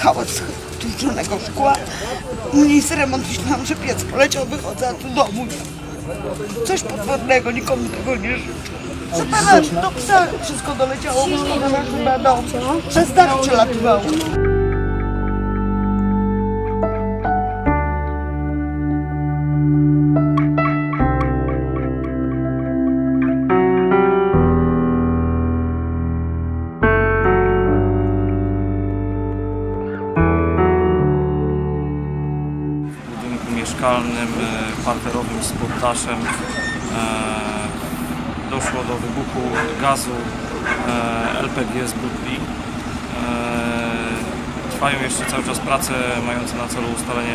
hałas tłuczonego szkła. Mniejszy remont, myślałam, że piec poleciał, wychodzę, a tu domu. Coś potwornego, nikomu tego nie życzę. Zapewne do psa wszystko doleciało, szkoda chyba do... Przez dach przelatywało. Mieszkalnym, e, parterowym z poddaszem e, doszło do wybuchu gazu e, LPG z butli. Trwają jeszcze cały czas prace mające na celu ustalenie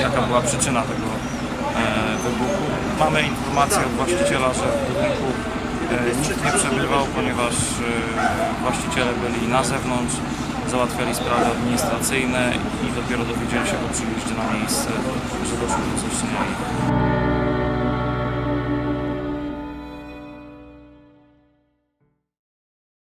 jaka była przyczyna tego wybuchu. Mamy informację od właściciela, że w budynku nikt nie przebywał, ponieważ właściciele byli na zewnątrz, załatwiali sprawy administracyjne i dopiero dowiedzieli się po przyjeździe na miejsce, że doszło do ich.